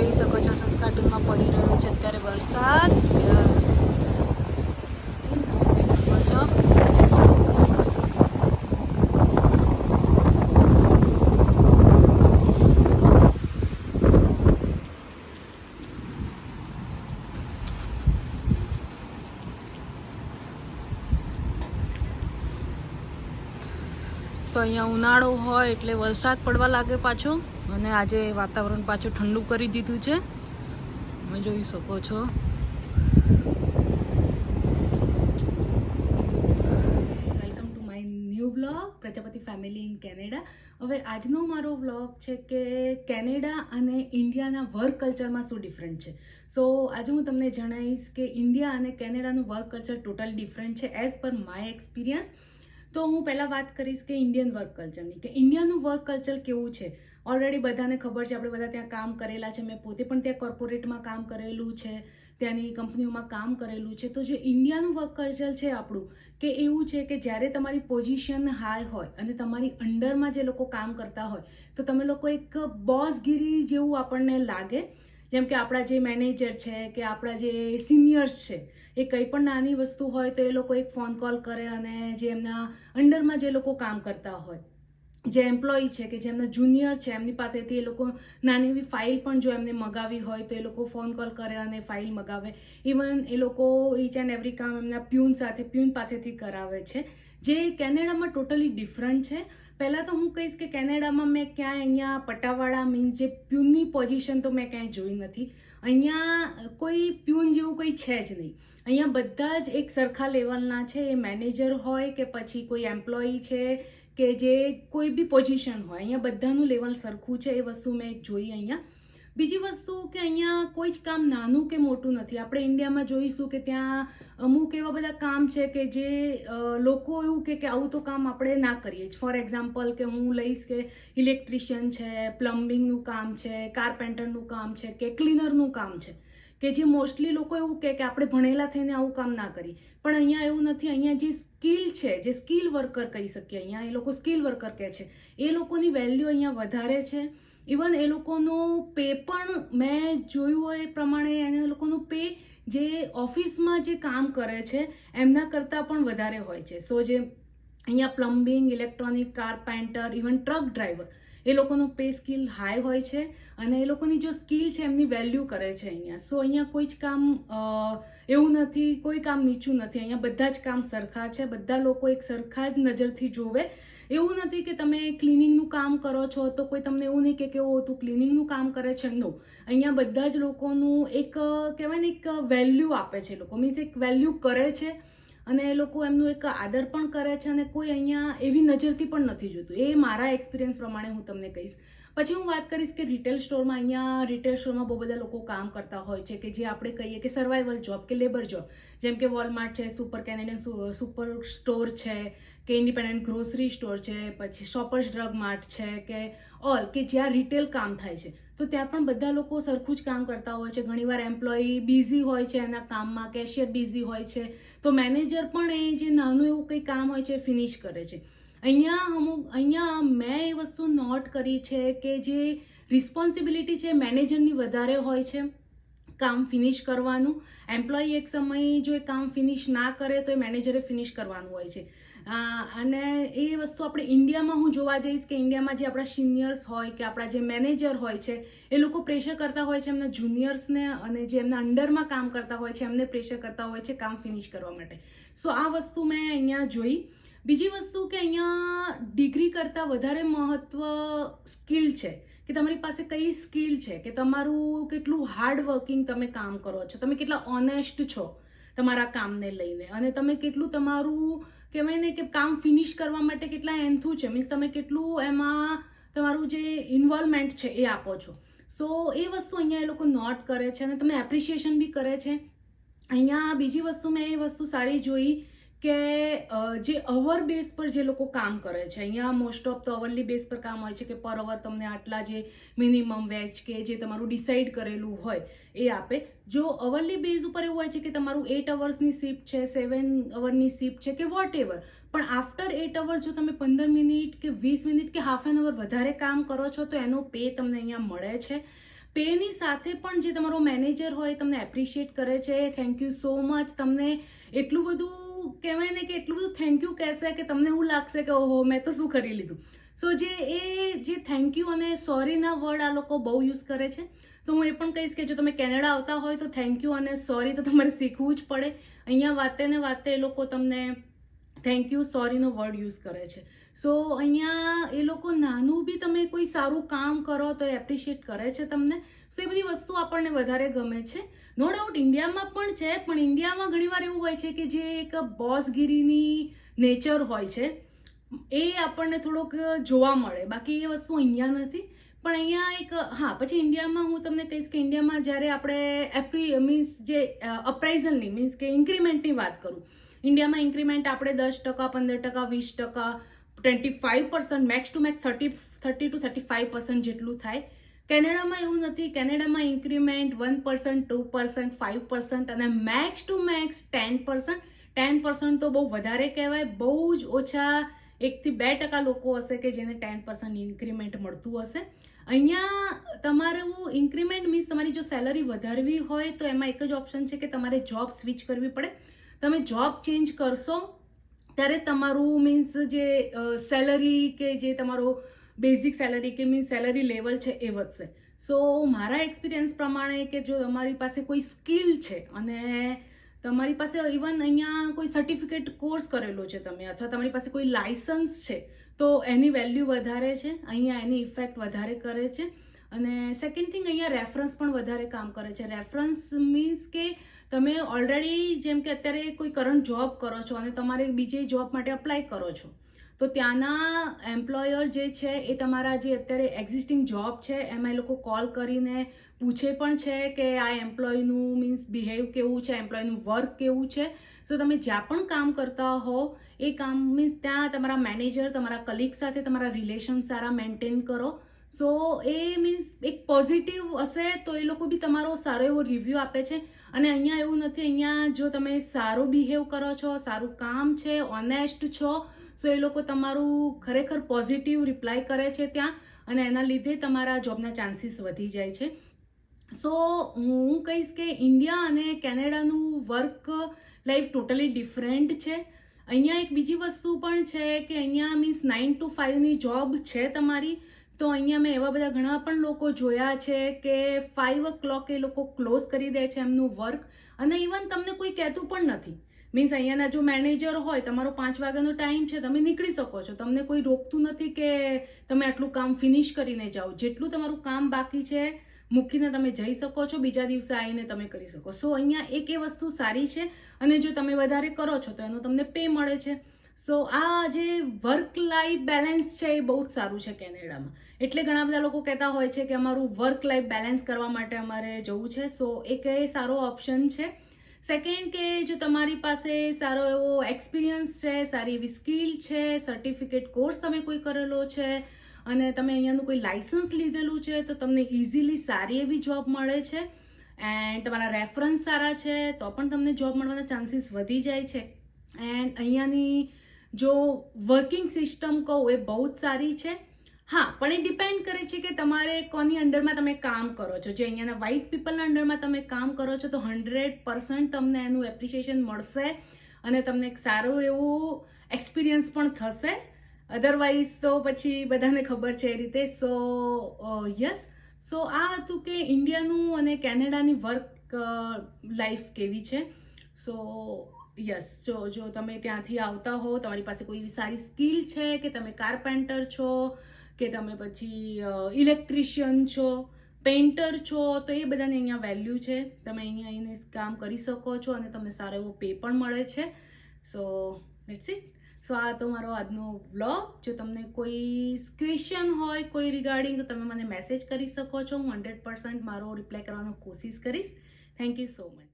જોઈ શકો છો સંસ્કાર ટૂંકમાં પડી રહ્યો છે અત્યારે વરસાદ યસ શકો છો તો અહીંયા ઉનાળો હોય એટલે વરસાદ પડવા લાગે પાછો. અને આજે વાતાવરણ પાછું ઠંડુ કરી દીધું છે. તમે જોઈ શકો છો. Welcome to my new blog Prajapati family in Canada હવે આજનો મારો બ્લોગ છે કે કેનેડા અને ઇન્ડિયાના વર્ક કલ્ચરમાં શું ડિફરન્ટ છે. સો આજે હું તમને જણાવીશ કે ઇન્ડિયા અને કેનેડાનું વર્ક કલ્ચર ટોટલ ડિફરન્ટ છે એઝ પર માય એક્સપિરિયન્સ તો હું પહેલાં વાત કરીશ કે ઇન્ડિયન વર્ક કલ્ચરની કે ઇન્ડિયાનું વર્ક કલ્ચર કેવું છે? ઓલરેડી બધાને ખબર છે, આપણે બધા ત્યાં કામ કરેલા છે. મેં પોતે પણ ત્યાં કોર્પોરેટમાં કામ કરેલું છે, ત્યાંની કંપનીઓમાં કામ કરેલું છે. તો જે ઇન્ડિયાનું વર્ક કલ્ચર છે આપણું, કે એવું છે કે જ્યારે તમારી પોઝિશન હાઈ હોય અને તમારી અંડરમાં જે લોકો કામ કરતા હોય, તો તમે લોકો એક બોસગીરી જેવું આપણને લાગે. જેમ કે આપણા જે મેનેજર છે, કે આપણા જે સિનિયર્સ છે એ કંઈ પણ નાની વસ્તુ હોય તો એ લોકો એક ફોન કોલ કરે અને જે એમના અંડરમાં જે લોકો કામ કરતા હોય. જે એમ્પ્લોયી છે કે જેમના જુનિયર છે, એમની પાસેથી એ લોકો નાની એવી ફાઇલ પણ જો એમને મગાવી હોય તો એ લોકો ફોન કોલ કરે અને ફાઇલ મગાવે. ઇવન એ લોકો ઈચ એન્ડ એવરી કામ એમના પ્યુન સાથે, પ્યુન પાસેથી કરાવે છે. જે કેનેડામાં ટોટલી ડિફરન્ટ છે. પહેલાં તો હું કહીશ કે કેનેડામાં મેં ક્યાંય અહીંયા પટાવાળા મીન્સ જે પ્યુનની પોઝિશન તો મેં ક્યાંય જોઈ નથી. અહીંયા કોઈ પ્યુન જેવું કંઈ છે જ નહીં. અહીંયા બધા જ એક સરખા લેવલના છે, એ મેનેજર હોય કે પછી કોઈ એમ્પ્લોયી છે કે જે કોઈ બી પોઝિશન હોય, અહીંયા બધાનું લેવલ સરખું છે, એ વસ્તુ મેં જોઈ અહીંયા. બીજી વસ્તુ કે અહીંયા કોઈ જ કામ નાનું કે મોટું નથી. આપણે ઇન્ડિયામાં જોઈશું કે ત્યાં અમુક એવા બધા કામ છે કે જે લોકો એવું કે આવું તો કામ આપણે ના કરીએ. જ ફોર એક્ઝામ્પલ કે હું લઈશ કે ઇલેક્ટ્રિશિયન છે, પ્લમ્બિંગનું કામ છે, કારપેન્ટરનું કામ છે, કે ક્લીનરનું કામ છે, કે જે મોસ્ટલી લોકો એવું કહે કે આપણે ભણેલા થઈને આવું કામ ના કરીએ. પણ અહીંયા એવું નથી. અહીંયા જે સ્કિલ છે, જે સ્કિલ વર્કર કહી શકીએ, અહીંયા એ લોકો સ્કિલ વર્કર કહે છે. એ લોકોની વેલ્યુ અહીંયા વધારે છે. ઇવન એ લોકોનું પે પણ મેં જોયું હોય એ પ્રમાણે એને લોકોનું પે જે ઓફિસમાં જે કામ કરે છે, એમના કરતાં પણ વધારે હોય છે. સો જે અહીંયા plumbing electronic carpenter even truck driver એ લોકોનું પે સ્કિલ હાઈ હોય છે અને એ લોકોની જો સ્કિલ છે એમની વેલ્યુ કરે છે અહીંયા. સો અહીંયા કોઈ જ કામ એવું નથી, કોઈ કામ નીચું નથી. અહીંયા બધા જ કામ સરખા છે. બધા લોકો એક સરખા જ નજરથી જોવે એવું નથી કે તમે ક્લિનિંગનું કામ કરો છો તો કોઈ તમને એવું નહીં કે કેવું તું ક્લિનિંગનું કામ કરે છે. નો અહીંયા બધા જ લોકોનું એક, કહેવાય ને, એક વેલ્યુ આપે છે લોકો. મીન્સ એક વેલ્યુ કરે છે અને એ લોકો એમનું એક આદર પણ કરે છે અને કોઈ અહીંયા એવી નજરથી પણ નથી જોતું. એ મારા એક્સપિરિયન્સ પ્રમાણે હું તમને કહીશ. પછી હું વાત કરીશ કે રિટેલ સ્ટોરમાં અહીંયા રિટેલ સ્ટોરમાં બહુ બધા લોકો કામ કરતા હોય છે કે જે આપણે કહીએ કે સર્વાઈવલ જોબ કે લેબર જોબ જેમ કે વોલમાર્ટ છે સુપર કેનેડિયન સુપર સ્ટોર છે, કે ઇન્ડિપેન્ડન્ટ ગ્રોસરી સ્ટોર છે, પછી શોપર્સ ડ્રગ માર્ટ છે, કે ઓલ કે જ્યાં રિટેલ કામ થાય છે. તો ત્યાં પણ બધા લોકો સરખું જ કામ કરતા હોય છે. ઘણીવાર એમ્પ્લોયી બિઝી હોય છે એના કામમાં કેશિયર બિઝી હોય છે. તો મેનેજર પણ એ જે નાનું એવું કંઈ કામ હોય છે ફિનિશ કરે છે. અહીંયા અમુક અહીંયા મેં એ વસ્તુ નોટ કરી છે કે જે રિસ્પોન્સિબિલિટી છે મેનેજરની વધારે હોય છે, કામ ફિનિશ કરવાનું. એમ્પ્લોયી એક સમયે જો એ કામ ફિનિશ ના કરે તો એ મેનેજરે ફિનિશ કરવાનું હોય છે. અને એ વસ્તુ આપણે ઇન્ડિયામાં હું જોવા જઈશ કે ઇન્ડિયામાં જે આપણા સિનિયર્સ હોય કે આપણા જે મેનેજર હોય છે, એ લોકો પ્રેશર કરતા હોય છે એમના જુનિયર્સને અને જે એમના અંડરમાં કામ કરતા હોય છે, એમને પ્રેશર કરતા હોય છે કામ ફિનિશ કરવા માટે. સો આ વસ્તુ મેં અહીંયા જોઈ. બીજી વસ્તુ કે અહીંયા ડિગ્રી કરતાં વધારે મહત્વ સ્કિલ છે, કે તમારી પાસે કઈ સ્કિલ છે, કે તમારું કેટલું હાર્ડ વર્કિંગ તમે કામ કરો છો, તમે કેટલા ઓનેસ્ટ છો તમારા કામને લઈને અને તમે કેટલું તમારું કહેવાય ને કે કામ ફિનિશ કરવા માટે કેટલા એન્થું છે મીન્સ તમે કેટલું એમાં તમારું જે ઇન્વોલ્વમેન્ટ છે એ આપો છો. સો એ વસ્તુ અહીંયા એ લોકો નોટ કરે છે અને તમને એપ્રિશિએશન બી કરે છે. અહીંયા બીજી વસ્તુ મેં એ વસ્તુ સારી જોઈ કે જે અવર બેઝ પર જે લોકો કામ કરે છે. અહીંયા મોસ્ટ ઓફ તો અવરલી બેઝ પર કામ હોય છે કે પર અવર તમને આટલા જે મિનિમમ વેજ કે જે તમારું ડિસાઇડ કરેલું હોય એ આપે. જો અવરલી બેઝ ઉપર એવું હોય છે કે તમારું એટ અવર્સની શિફ્ટ છે સેવન અવરની શિફ્ટ છે કે વોટ એવર પણ આફ્ટર એટ અવર જો તમે પંદર મિનિટ કે વીસ મિનિટ કે હાફ એન અવર વધારે કામ કરો છો, તો એનો પે તમને અહીંયા મળે છે. પેની સાથે પણ જે તમારો મેનેજર હોય તમને એપ્રિશિએટ કરે છે. થેન્ક યુ સો મચ તમને એટલું બધું કહેવાય ને કે એટલું બધું થેન્ક યુ કહેશે કે તમને એવું લાગશે કે ઓહો, મેં તો શું કરી લીધું? સો જે એ જે થેન્ક યુ અને સોરીના વર્ડ આ લોકો બહુ યુઝ કરે છે. સો હું એ પણ કહીશ કે જો તમે કેનેડા આવતા હોય તો થેન્ક યુ અને સોરી તો તમારે શીખવું જ પડે. અહીંયા વાતે ને વાતે એ લોકો તમને થેન્ક યુ સોરીનો વર્ડ યુઝ કરે છે. સો અહીંયા એ લોકો નાનું બી તમે કોઈ સારું કામ કરો તો એપ્રિશિએટ કરે છે તમને. સો એ બધી વસ્તુ આપણને વધારે ગમે છે. નો ડાઉટ ઇન્ડિયામાં પણ છે, પણ ઇન્ડિયામાં ઘણીવાર એવું હોય છે કે જે એક બોસગીરીની નેચર હોય છે, એ આપણને થોડોક જોવા મળે. બાકી એ વસ્તુ અહીંયા નથી. પણ અહીંયા એક, હા, પછી ઇન્ડિયામાં હું તમને કહીશ કે ઇન્ડિયામાં જ્યારે આપણે એપ્રી મીન્સ જે અપ્રાઇઝલની મીન્સ કે ઇન્ક્રીમેન્ટની વાત કરું ઇન્ડિયામાં ઇન્ક્રીમેન્ટ આપણે દસ ટકા, પંદર ટકા, વીસ ટકા twenty five percent max to max thirty thirty to thirty five percent જેટલું થાય. કેનેડામાં એવું નથી. કેનેડામાં increment one percent two percent five percent અને max to max ten percent ten percent તો બહુ વધારે કહેવાય. બહુ જ ઓછા એકથી બે ટકા લોકો હશે કે જેને ટેન પર્સન્ટ ઇન્ક્રીમેન્ટ મળતું હશે. અહીંયા તમારું ઇન્ક્રીમેન્ટ મીન્સ તમારી જો સેલરી વધારવી હોય તો એમાં એક જ ઓપ્શન છે કે તમારે જોબ સ્વિચ કરવી પડે. તમે જોબ ચેન્જ કરશો, ત્યારે તમારું મીન્સ જે સેલરી કે જે તમારો બેઝિક સેલરી કે મીન્સ સેલરી લેવલ છે એ વધશે. સો મારા એક્સપિરિયન્સ પ્રમાણે કે જો તમારી પાસે કોઈ સ્કિલ છે અને તમારી પાસે ઇવન અહીંયા કોઈ સર્ટિફિકેટ કોર્સ કરેલો છે તમે અથવા તમારી પાસે કોઈ લાયસન્સ છે, તો એની વેલ્યુ વધારે છે, અહીંયા એની ઇફેક્ટ વધારે કરે છે. અને સેકન્ડ થિંગ અહીંયા રેફરન્સ પણ વધારે કામ કરે છે. રેફરન્સ મીન્સ કે તમે ઓલરેડી જેમ કે અત્યારે કોઈ કરંટ જોબ કરો છો અને તમારે બીજે જોબ માટે અપ્લાય કરો છો, તો ત્યાંના એમ્પ્લોયર જે છે એ તમારા જે અત્યારે એક્ઝિસ્ટિંગ જોબ છે, એમાં એ લોકો કોલ કરીને પૂછે પણ છે કે આ એમ્પ્લોયનું મીન્સ બિહેવ કેવું છે એમ્પ્લોયનું વર્ક કેવું છે. સો તમે જ્યાં પણ કામ કરતા હો, એ કામ મીન્સ ત્યાં તમારા મેનેજર તમારા કલીગ સાથે તમારા રિલેશન સારા મેન્ટેન કરો. સો એ મીન્સ એક પોઝિટિવ હશે તો એ લોકો બી તમારો સારો એવો રિવ્યૂ આપે છે. અને અહીંયા એવું નથી, અહીંયા જો તમે સારું બિહેવ કરો છો, સારું કામ છે ઓનેસ્ટ છો, સો એ લોકો તમારું ખરેખર પોઝિટિવ રિપ્લાય કરે છે ત્યાં અને એના લીધે તમારા જોબના ચાન્સીસ વધી જાય છે. સો હું કહીશ કે ઇન્ડિયા અને કેનેડાનું વર્ક લાઈફ ટોટલી ડિફરન્ટ છે. અહીંયા એક બીજી વસ્તુ પણ છે કે અહીંયા મીન્સ નાઇન ટુ ફાઇવની જોબ છે તમારી. તો અહીંયા મેં એવા બધા ઘણા પણ લોકો જોયા છે કે ફાઇવ ઓ ક્લોક એ લોકો ક્લોઝ કરી દે છે એમનું વર્ક અને ઇવન તમને કોઈ કહેતું પણ નથી. મીન્સ અહીંયાના જો મેનેજર હોય, તમારો પાંચ વાગ્યાનો ટાઈમ છે, તમે નીકળી શકો છો. તમને કોઈ રોકતું નથી કે તમે આટલું કામ ફિનિશ કરીને જાઓ. જેટલું તમારું કામ બાકી છે, મૂકીને તમે જઈ શકો છો, બીજા દિવસે આવીને તમે કરી શકો. સો અહીંયા એક એ વસ્તુ સારી છે અને જો તમે વધારે કરો છો, તો એનો તમને પે મળે છે. સો આ જે વર્ક લાઈફ બેલેન્સ છે એ બહુ જ સારું છે કેનેડામાં. એટલે ઘણા બધા લોકો કહેતા હોય છે કે અમારું વર્ક લાઈફ બેલેન્સ કરવા માટે અમારે જવું છે. સો એક એ સારો ઓપ્શન છે. સેકન્ડ કે જો તમારી પાસે સારો એવો એક્સપિરિયન્સ છે, સારી એવી સ્કિલ છે સર્ટિફિકેટ કોર્સ તમે કોઈ કરેલો છે, અને તમે અહીંયાનું કોઈ લાઇસન્સ લીધેલું છે, તો તમને ઇઝીલી સારી એવી જોબ મળે છે. એન્ડ તમારા રેફરન્સ સારા છે, તો પણ તમને જોબ મળવાના ચાન્સીસ વધી જાય છે. એન્ડ અહીંયાની જો વર્કિંગ સિસ્ટમ કહું એ બહુ જ સારી છે. હા, પણ એ ડિપેન્ડ કરે છે કે તમારે કોની અંડરમાં તમે કામ કરો છો. જે અહીંયાના વ્હાઇટ પીપલના અંડરમાં તમે કામ કરો છો તો હંડ્રેડ પર્સન્ટ તમને એનું એપ્રિશિએશન મળશે અને તમને એક સારું એવું એક્સપિરિયન્સ પણ થશે. અધરવાઇઝ તો પછી બધાને ખબર છે એ રીતે. સો યસ સો આ હતું કે ઇન્ડિયાનું અને કેનેડાની વર્ક લાઈફ કેવી છે. સો યસ જો જો તમે ત્યાંથી આવતા હો, તમારી પાસે કોઈ એવી સારી સ્કિલ છે કે તમે કારપેન્ટર છો, કે તમે પછી ઇલેક્ટ્રિશિયન છો પેઇન્ટર છો, તો એ બધાને અહીંયા વેલ્યુ છે. તમે અહીંયા આવીને કામ કરી શકો છો અને તમને સારો એવો પે પણ મળે છે. સો લેટ્સ ઇટ સો આ તો મારો આજનો વ્લોગ જો તમને કોઈ ક્વેશ્ચન હોય, કોઈ રિગાર્ડિંગ તો તમે મને મેસેજ કરી શકો છો. હું હંડ્રેડ પર્સન્ટ મારો રિપ્લાય કરવાનો કોશિશ કરીશ. Thank you so much